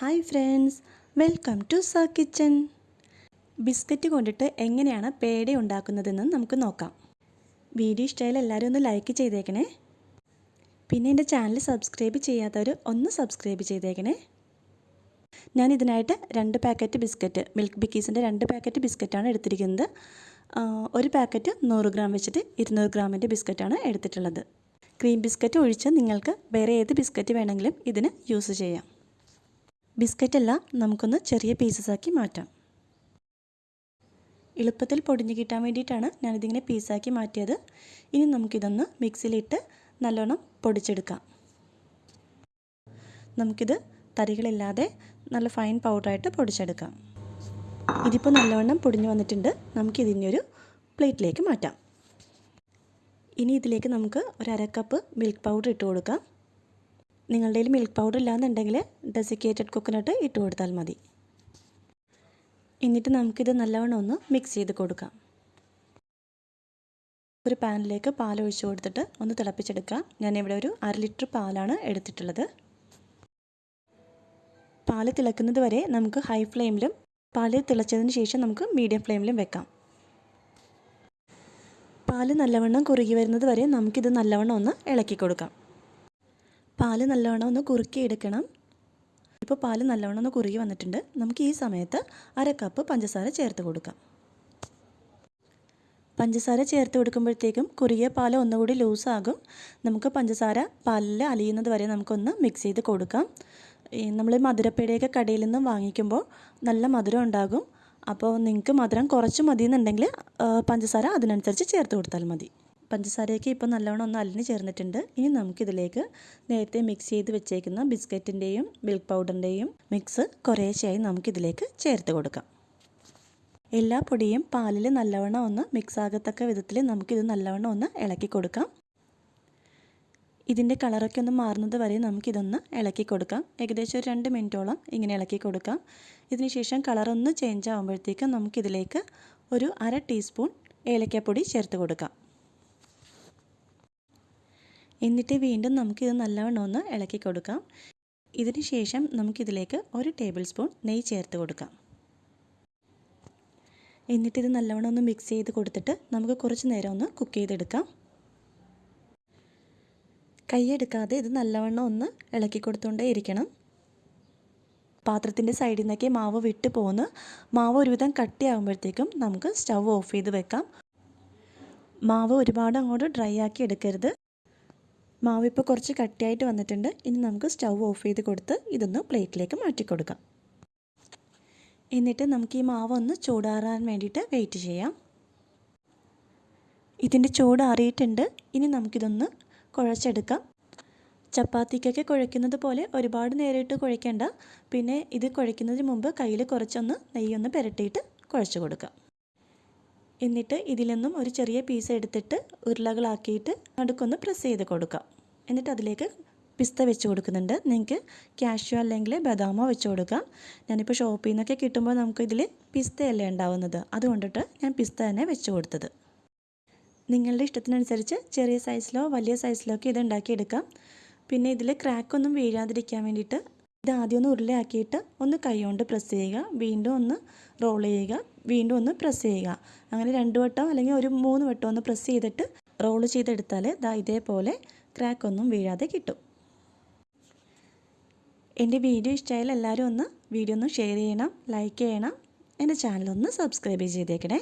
Hi friends welcome to the kitchen. Biscuit കൊണ്ടിട്ട് എങ്ങനെയാണ് പേട ഉണ്ടാക്കുന്നതെന്ന് നമുക്ക് നോക്കാം. വീഡിയോ ഇഷ്ടമായാലും എല്ലാവരും ഒന്ന് ലൈക്ക് ചെയ്തേക്കണേ. പിന്നെ എന്റെ ചാനൽ സബ്സ്ക്രൈബ് ചെയ്യാത്തവർ ഒന്ന് സബ്സ്ക്രൈബ് ചെയ്തേക്കണേ. ഞാൻ ഇതിനായിട്ട് രണ്ട് പാക്കറ്റ് ബിസ്ക്കറ്റ് മിൽക്ക് ബിക്കീസിന്റെ രണ്ട് പാക്കറ്റ് ബിസ്ക്കറ്റാണ് എടുത്തിരിക്കുന്നത്. ഒരു പാക്കറ്റ് നൂറ് ഗ്രാം വെച്ചിട്ട് ഇരുന്നൂറ് ഗ്രാമിന്റെ ബിസ്ക്കറ്റാണ് എടുത്തിട്ടുള്ളത്. ക്രീം ബിസ്ക്കറ്റ് ഒഴിച്ച് നിങ്ങൾക്ക് വേറെ ഏത് ബിസ്ക്കറ്റ് വേണമെങ്കിലും ഇതിന് യൂസ് ചെയ്യാം. ബിസ്ക്കറ്റെല്ലാം നമുക്കൊന്ന് ചെറിയ പീസസ് ആക്കി മാറ്റാം. എളുപ്പത്തിൽ പൊടിഞ്ഞ് കിട്ടാൻ വേണ്ടിയിട്ടാണ് ഞാനിതിങ്ങനെ പീസാക്കി മാറ്റിയത്. ഇനി നമുക്കിതൊന്ന് മിക്സിയിലിട്ട് നല്ലോണം പൊടിച്ചെടുക്കാം. നമുക്കിത് തരികളില്ലാതെ നല്ല ഫൈൻ പൗഡറായിട്ട് പൊടിച്ചെടുക്കാം. ഇതിപ്പോൾ നല്ലവണ്ണം പൊടിഞ്ഞു വന്നിട്ടുണ്ട്. നമുക്കിതിനെ ഒരു പ്ലേറ്റിലേക്ക് മാറ്റാം. ഇനി ഇതിലേക്ക് നമുക്ക് ഒരു അര കപ്പ് മിൽക്ക് പൗഡർ ഇട്ട് കൊടുക്കാം. നിങ്ങളുടെ കയ്യിൽ മിൽക്ക് പൗഡർ ഇല്ലാന്നുണ്ടെങ്കിൽ ഡെസിക്കേറ്റഡ് കൊക്കനട്ട് ഇട്ട് കൊടുത്താൽ മതി. എന്നിട്ട് നമുക്കിത് നല്ലവണ്ണം ഒന്ന് മിക്സ് ചെയ്ത് കൊടുക്കാം. ഒരു പാനിലേക്ക് പാൽ ഒഴിച്ചു കൊടുത്തിട്ട് ഒന്ന് തിളപ്പിച്ചെടുക്കാം. ഞാനിവിടെ ഒരു അര ലിറ്റർ പാലാണ് എടുത്തിട്ടുള്ളത്. പാൽ തിളക്കുന്നത് വരെ നമുക്ക് ഹൈ ഫ്ലെയിമിലും പാൽ തിളച്ചതിന് ശേഷം നമുക്ക് മീഡിയം ഫ്ലെയിമിലും വെക്കാം. പാൽ നല്ലവണ്ണം കുറുകി വരുന്നത് വരെ നമുക്കിത് നല്ലവണ്ണം ഒന്ന് ഇളക്കി കൊടുക്കാം. പാൽ നല്ലവണ്ണം ഒന്ന് കുറുക്കി എടുക്കണം. ഇപ്പോൾ പാൽ നല്ലവണ്ണം ഒന്ന് കുറുകി വന്നിട്ടുണ്ട്. നമുക്ക് ഈ സമയത്ത് അര കപ്പ് പഞ്ചസാര ചേർത്ത് കൊടുക്കാം. പഞ്ചസാര ചേർത്ത് കൊടുക്കുമ്പോഴത്തേക്കും കുറുകിയ പാൽ ഒന്നുകൂടി ലൂസാകും. നമുക്ക് പഞ്ചസാര പാലിൽ അലിയുന്നത് വരെ നമുക്കൊന്ന് മിക്സ് ചെയ്ത് കൊടുക്കാം. നമ്മൾ മധുരപ്പേടയൊക്കെ കടയിൽ നിന്നും വാങ്ങിക്കുമ്പോൾ നല്ല മധുരം ഉണ്ടാകും. അപ്പോൾ നിങ്ങൾക്ക് മധുരം കുറച്ച് മതി എന്നുണ്ടെങ്കിൽ പഞ്ചസാര അതിനനുസരിച്ച് ചേർത്ത് കൊടുത്താൽ മതി. പഞ്ചസാരയൊക്കെ ഇപ്പോൾ നല്ലവണ്ണം ഒന്ന് അലിഞ്ഞ് ചേർന്നിട്ടുണ്ട്. ഇനി നമുക്കിതിലേക്ക് നേരത്തെ മിക്സ് ചെയ്ത് വെച്ചേക്കുന്ന ബിസ്ക്കറ്റിന്റെയും മിൽക്ക് പൗഡറിന്റെയും മിക്സ് കുറേശ്ശെയായി നമുക്കിതിലേക്ക് ചേർത്ത് കൊടുക്കാം. എല്ലാ പൊടിയും പാലിൽ നല്ലവണ്ണം ഒന്ന് മിക്സ് ആകത്തക്ക വിധത്തിൽ നമുക്കിത് നല്ലവണ്ണം ഒന്ന് ഇളക്കി കൊടുക്കാം. ഇതിന്റെ കളറൊക്കെ ഒന്ന് മാറുന്നത് വരെ നമുക്കിതൊന്ന് ഇളക്കി കൊടുക്കാം. ഏകദേശം ഒരു രണ്ട് മിനിറ്റോളം ഇങ്ങനെ ഇളക്കി കൊടുക്കാം. ഇതിനുശേഷം കളറൊന്ന് ചേഞ്ച് ആകുമ്പോഴത്തേക്കും നമുക്കിതിലേക്ക് ഒരു അര ടീസ്പൂൺ ഏലക്കപ്പൊടി ചേർത്ത് കൊടുക്കാം. എന്നിട്ട് വീണ്ടും നമുക്കിത് നല്ലവണ്ണം ഒന്ന് ഇളക്കി കൊടുക്കാം. ഇതിന് ശേഷം നമുക്കിതിലേക്ക് ഒരു ടേബിൾ സ്പൂൺ നെയ്യ് ചേർത്ത് കൊടുക്കാം. എന്നിട്ട് ഇത് നല്ലവണ്ണം ഒന്ന് മിക്സ് ചെയ്ത് കൊടുത്തിട്ട് നമുക്ക് കുറച്ച് നേരം ഒന്ന് കുക്ക് ചെയ്തെടുക്കാം. കൈയെടുക്കാതെ ഇത് നല്ലവണ്ണം ഒന്ന് ഇളക്കി കൊടുത്തുകൊണ്ടേ ഇരിക്കണം. പാത്രത്തിന്റെ സൈഡിൽ നിന്നൊക്കെ മാവ് വിട്ട് പോന്ന് മാവ് ഒരുവിധം കട്ടിയാകുമ്പോഴത്തേക്കും നമുക്ക് സ്റ്റൗ ഓഫ് ചെയ്ത് വെക്കാം. മാവ് ഒരുപാട് അങ്ങോട്ട് ഡ്രൈ ആക്കി എടുക്കരുത്. മാവ് ഇപ്പോൾ കുറച്ച് കട്ടിയായിട്ട് വന്നിട്ടുണ്ട്. ഇനി നമുക്ക് സ്റ്റൗ ഓഫ് ചെയ്ത് കൊടുത്ത് ഇതൊന്ന് പ്ലേറ്റിലേക്ക് മാറ്റി കൊടുക്കാം. എന്നിട്ട് നമുക്ക് ഈ മാവ് ഒന്ന് ചൂടാറാൻ വേണ്ടിയിട്ട് വെയിറ്റ് ചെയ്യാം. ഇതിന്റെ ചൂടാറിയിട്ടുണ്ട് ഇനി നമുക്കിതൊന്ന് കുഴച്ചെടുക്കാം. ചപ്പാത്തിക്കൊക്കെ കുഴയ്ക്കുന്നത് പോലെ ഒരുപാട് നേരിട്ട് കുഴയ്ക്കേണ്ട. പിന്നെ ഇത് കുഴയ്ക്കുന്നതിന് മുമ്പ് കയ്യിൽ കുറച്ചൊന്ന് നെയ്യൊന്ന് പുരട്ടിയിട്ട് കുഴച്ച് കൊടുക്കാം. എന്നിട്ട് ഇതിൽ നിന്നും ഒരു ചെറിയ പീസ് എടുത്തിട്ട് ഉരുളകളാക്കിയിട്ട് നടുക്കൊന്ന് പ്രസ് ചെയ്ത് കൊടുക്കാം. എന്നിട്ട് അതിലേക്ക് പിസ്ത വെച്ച് കൊടുക്കുന്നുണ്ട്. നിങ്ങൾക്ക് കാഷ്യൂ അല്ലെങ്കിൽ ബദാമോ വെച്ച് കൊടുക്കാം. ഞാനിപ്പോൾ ഷോപ്പിൽ നിന്നൊക്കെ കിട്ടുമ്പോൾ നമുക്ക് ഇതിൽ പിസ്തയല്ലേ ഉണ്ടാവുന്നത്. അതുകൊണ്ടിട്ട് ഞാൻ പിസ്ത തന്നെ വെച്ച് കൊടുത്തത്. നിങ്ങളുടെ ഇഷ്ടത്തിനനുസരിച്ച് ചെറിയ സൈസിലോ വലിയ സൈസിലോ ഒക്കെ ഇത് ഉണ്ടാക്കിയെടുക്കാം. പിന്നെ ഇതിൽ ക്രാക്കൊന്നും വീഴാതിരിക്കാൻ വേണ്ടിയിട്ട് ഇത് ആദ്യം ഒന്ന് ഉരുളയാക്കിയിട്ട് ഒന്ന് കൈകൊണ്ട് പ്രസ് ചെയ്യുക. വീണ്ടും ഒന്ന് റോൾ ചെയ്യുക. വീണ്ടും ഒന്ന് പ്രസ് ചെയ്യുക. അങ്ങനെ രണ്ട് വട്ടം അല്ലെങ്കിൽ ഒരു മൂന്ന് വട്ടം ഒന്ന് പ്രസ് ചെയ്തിട്ട് റോൾ ചെയ്തെടുത്താൽ ദാ ഇതേപോലെ ക്രാക്കൊന്നും വീഴാതെ കിട്ടും. എന്റെ വീഡിയോ ഇഷ്ടമായാൽ എല്ലാവരും ഒന്ന് വീഡിയോ ഒന്ന് ഷെയർ ചെയ്യണം ലൈക്ക് ചെയ്യണം. എന്റെ ചാനലൊന്ന് സബ്സ്ക്രൈബ് ചെയ്തേക്കണേ.